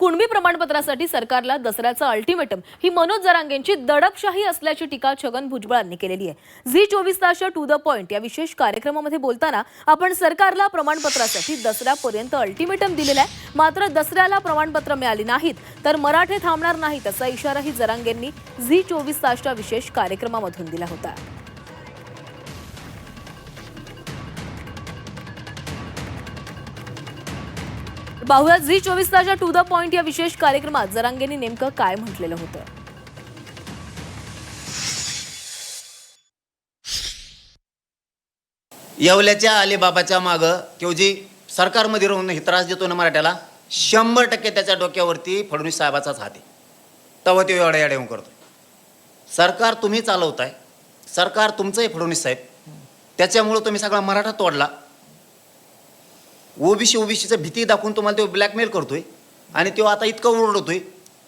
कुणबी प्रमाणपत्रासाठी सरकारला दसऱ्याचं अल्टिमेटम ही मनोज जरांगेंची दडपशाही असल्याची टीका छगन भुजबळांनी केलेली आहे. झी चोवीस तासच्या टू द पॉइंट या विशेष कार्यक्रमामध्ये बोलताना आपण सरकारला प्रमाणपत्रासाठी दसऱ्यापर्यंत अल्टिमेटम दिलेला आहे. मात्र दसऱ्याला प्रमाणपत्र मिळाली नाहीत तर मराठे थांबणार नाहीत असा इशाराही जरांगेंनी झी चोवीस तासच्या विशेष कार्यक्रमामधून दिला होता. पाहूया झी चोवीस तासच्या टू द पॉइंट या विशेष कार्यक्रमात जरांगेंनी नेमकं काय म्हटलेलं होतं? येवल्याच्या अलिबाबाच्या मागं केवजी सरकारमध्ये राहून हे त्रास देतो ना मराठ्याला? शंभर टक्के त्याच्या डोक्यावरती फडणवीस साहेबाचाच हात आहे. तेव्हा तो एवढ्या येऊन करतो सरकार तुम्ही चालवताय सरकार तुमचंही फडणवीस साहेब. त्याच्यामुळं तुम्ही सगळा मराठा तोडला. ओबीसी ओबीसीचं भीती दाखवून तुम्हाला तो ब्लॅकमेल करतोय आणि तो आता इतकं ओरडतोय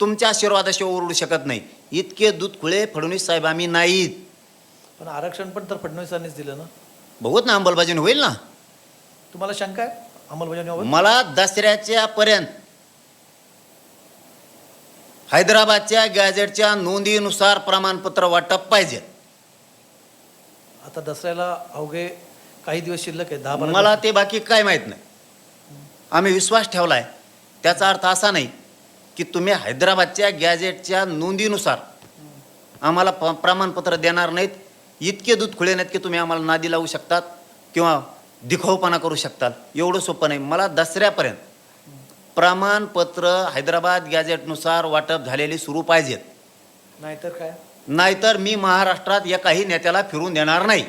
तुमच्या आशीर्वादाशिवाय ओरडू शकत नाही. इतके दूध खुळे फडणवीस साहेब आम्ही नाहीत. पण आरक्षण पण तर फडणवीसांनीच दिलं ना? बघूत ना अंमलबजावणी होईल ना? तुम्हाला शंका आहे अंमलबजावणी मला दसऱ्याच्या पर्यंत हैदराबादच्या गॅजेटच्या नोंदीनुसार प्रमाणपत्र वाटप पाहिजे. आता दसऱ्याला अवघे काही दिवस शिल्लक आहे दहा मला ते बाकी काय माहीत नाही. आम्ही विश्वास ठेवलाय. त्याचा अर्थ असा नाही की तुम्ही हैदराबादच्या गॅजेटच्या नोंदीनुसार आम्हाला प प्रमाणपत्र देणार नाहीत. इतके दूध खुळे नाहीत की तुम्ही आम्हाला नादी लावू शकतात किंवा दिखाऊपणा करू शकताल एवढं सोपं नाही. मला दसऱ्यापर्यंत प्रमाणपत्र हैदराबाद गॅजेटनुसार वाटप झालेली सुरू पाहिजेत. नाहीतर काय? नाहीतर मी महाराष्ट्रात एकाही नेत्याला फिरून देणार नाही.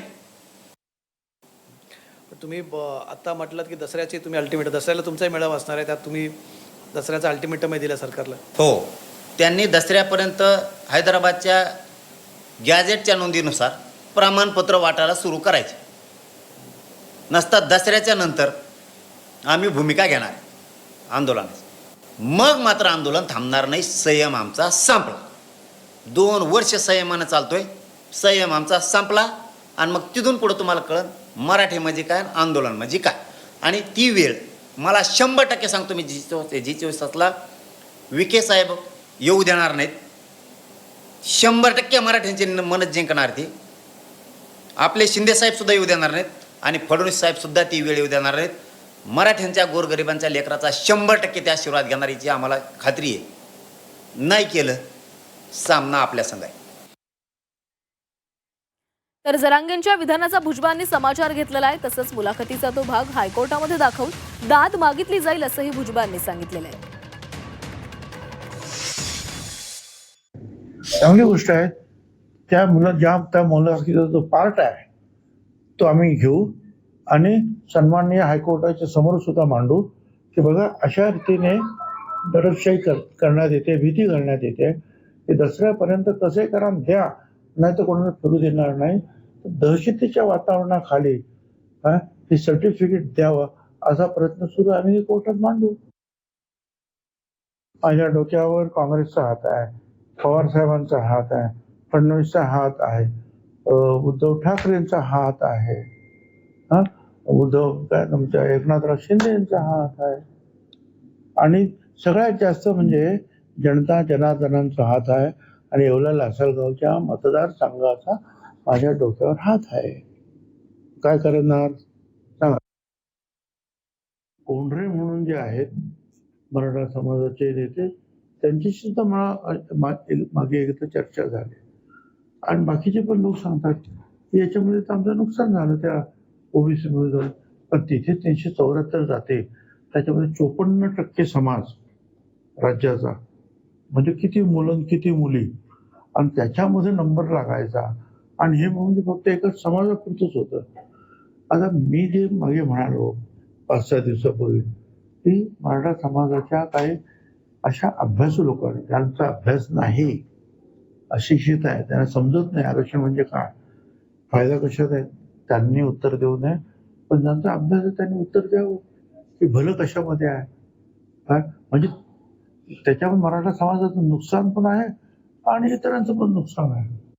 तुम्ही ब- म्हटलं की दसऱ्याची तुम्ही अल्टिमेट दसऱ्याला तुमचाही मेळावा असणार आहे त्यात तुम्ही दसऱ्याचा अल्टिमेटमही दिला सरकारला. हो. त्यांनी दसऱ्यापर्यंत हैदराबादच्या गॅजेटच्या नोंदीनुसार प्रमाणपत्र वाटायला सुरू करायचे. नसतात दसऱ्याच्या नंतर आम्ही भूमिका घेणार आंदोलनाची. मग मात्र आंदोलन थांबणार नाही संयम आमचा संपला. दोन वर्ष संयमानं चालतोय संयम आमचा संपला आणि मग तिथून पुढं तुम्हाला कळन मराठी म्हणजे काय? आंदोलन म्हणजे काय? आणि ती वेळ मला शंभर टक्के सांगतो मी जी चोवीस जी चोवीस तासला विखे साहेब येऊ देणार नाहीत. शंभर टक्के मराठ्यांचे मन मनच जिंकणार ती. आपले शिंदे येऊ देणार नाहीत आणि फडणवीस साहेबसुद्धा ती वेळ येऊ देणार नाहीत. मराठ्यांच्या गोरगरिबांच्या लेकराचा शंभर टक्के त्या आशीर्वाद घेणारीची आम्हाला खात्री आहे नाही केलं सामना आपल्या संघ आहे. तर जरांगेंच्या विधानाचा भुजबळांनी समाचार घेतलेला आहे. तसंच मुलाखतीचा तो भाग हायकोर्टामध्ये दाखवून दाद मागितली जाईल असंही भुजबळांनी सांगितलेलं आहे. चांगली गोष्ट आहे. त्या मुलं ज्या त्या मुलाखतीचा जो पार्ट आहे तो आम्ही घेऊ आणि सन्माननीय हायकोर्टाच्या समोर सुद्धा मांडू की बघा अशा रीतीने दडपशाही कर करण्यात येते भीती करण्यात येते. की दसऱ्यापर्यंत कसे करा द्या नाही तर कोणाला फिरू देणार नाही. दहशतीच्या वातावरणाखाली हे सर्टिफिकेट द्यावं असा प्रयत्न सुरू आम्ही कोर्टात मांडू. माझ्या डोक्यावर काँग्रेसचा हात आहे पवार साहेबांचा हात आहे फडणवीसचा हात आहे उद्धव ठाकरेंचा हात आहे हा उद्धव काय तुमच्या एकनाथराव शिंदे यांचा हात आहे. आणि सगळ्यात जास्त म्हणजे जनता जनार्दनांचा हात आहे. आणि येवला लासलगावच्या मतदारसंघाचा माझ्या डोक्यावर हात आहे. काय करणार? सांगा. कोंढरे म्हणून जे आहेत मराठा समाजाचे नेते त्यांची सुद्धा मला मा- मागे एकदा चर्चा झाली. आणि बाकीचे पण लोक सांगतात की याच्यामध्ये तर आमचं नुकसान झालं त्या ओबीसीमध्ये जाऊन. पण तिथे तीनशे चौऱ्याहत्तर जाते. त्याच्यामध्ये चोपन्न टक्के समाज राज्याचा. म्हणजे किती मुलं किती मुली? आणि त्याच्यामध्ये नंबर लागायचा. आणि हे म्हणजे फक्त एकच समाजापुरतंच होतं. आता मी जे मागे म्हणालो पाच सहा दिवसापूर्वी की मराठा समाजाच्या काही अशा अभ्यासू लोकांनी ज्यांचा अभ्यास नाही अशिक्षित आहे त्यांना समजत नाही आरक्षण म्हणजे काय? फायदा कशात आहे? त्यांनी उत्तर देऊ नये. पण ज्यांचा अभ्यास आहे त्यांनी उत्तर द्यावं. की भलं कशामध्ये आहे? काय म्हणजे त्याच्यामुळे मराठा समाजाचं नुकसान पण आहे आणि इतरांचं पण नुकसान आहे.